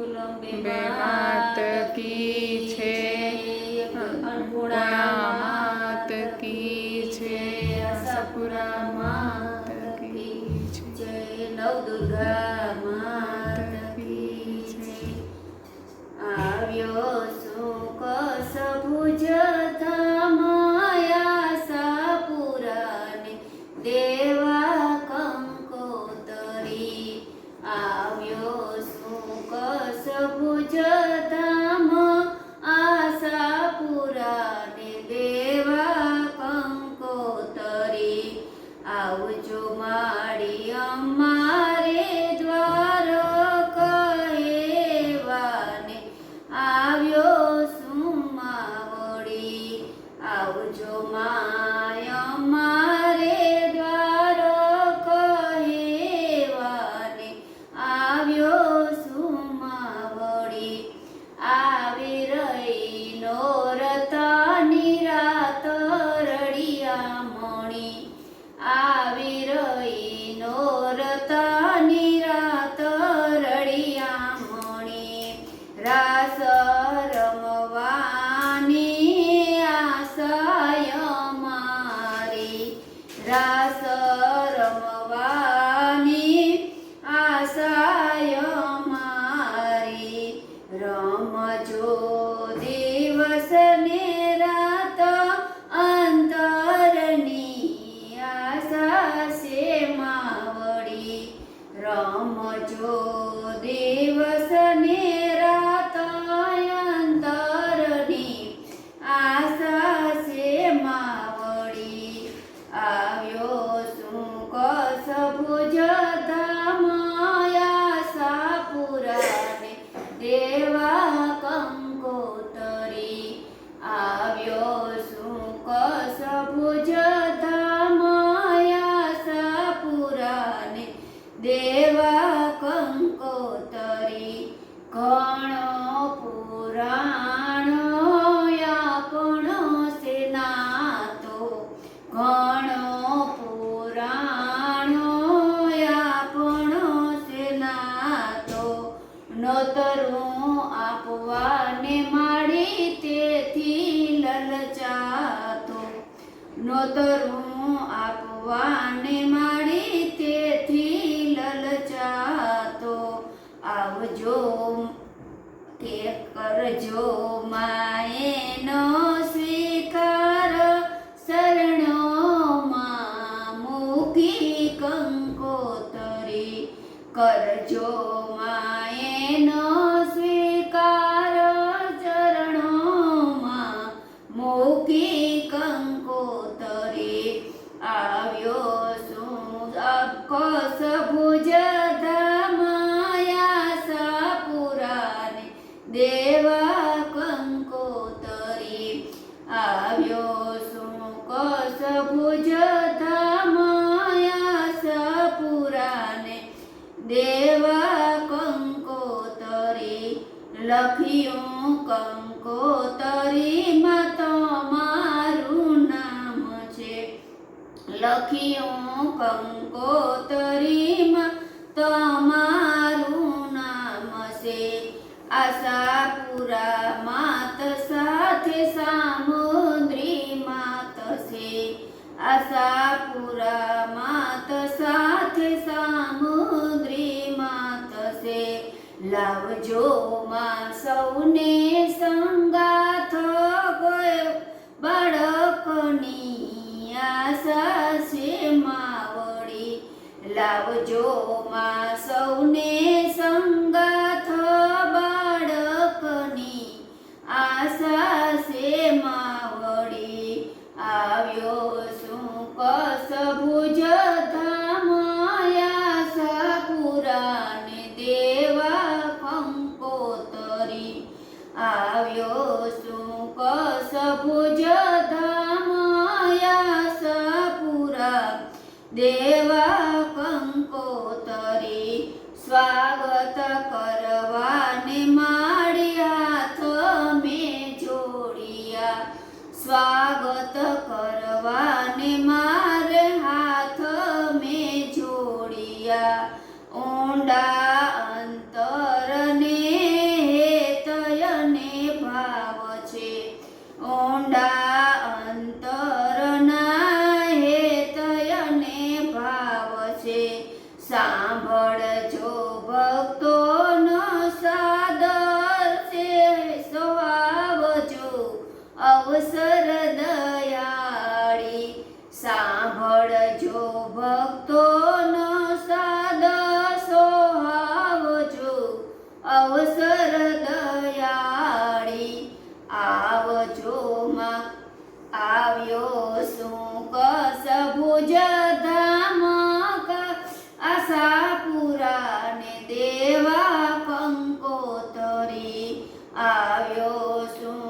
ગુલામ બે માત કી છે. અણપુણા આશાયો મારી રમજો દિવસ ને રાત અંતરની આશા છે માવડી. રમજો દેવ નોતરવું આપવાને મારી લેવા કંકોતરી આવ્યો સુક સભુજ માયા દેવા કંકોતરી લખ્યું કંકોતરીમાં તમારું નામ છે. લખ્યું કંકોતરીમાં તમારું આશાપુરા માત સાથે સામુદ્રી માત સે લાવજો માં સૌને સંગાથ ગયો. બાળકની આશા છે માવડી. લાવજો માં સૌને સંગાથ દેવા કંકોતરી સ્વાગત કરવાને માળ્યા થમે જોડિયા. સ્વાગત કરવા અવસર દયાળી સાંભળજો ભક્તોનો સાદ સોહાવજો અવસર દયાળી આવજો માં, આવ્યો શું કસ ભુજ ધામ આશાપુરા ને દેવા પંકોતરી આવ્યો શું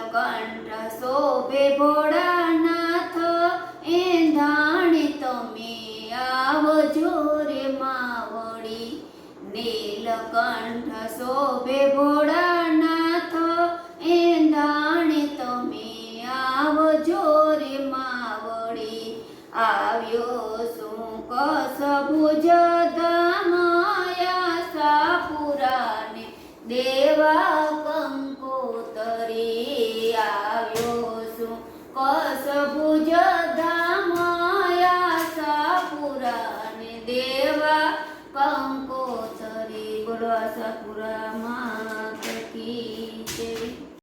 નીલકંઠ શોભે ભોળાનાથ એંધાણી તમે આવજો રે માવડી નીલકંઠ શોભે ભોળાનાથ એંધાણી તમે આવજો રે માવડી આવ્યો શું કસ ભુજ શું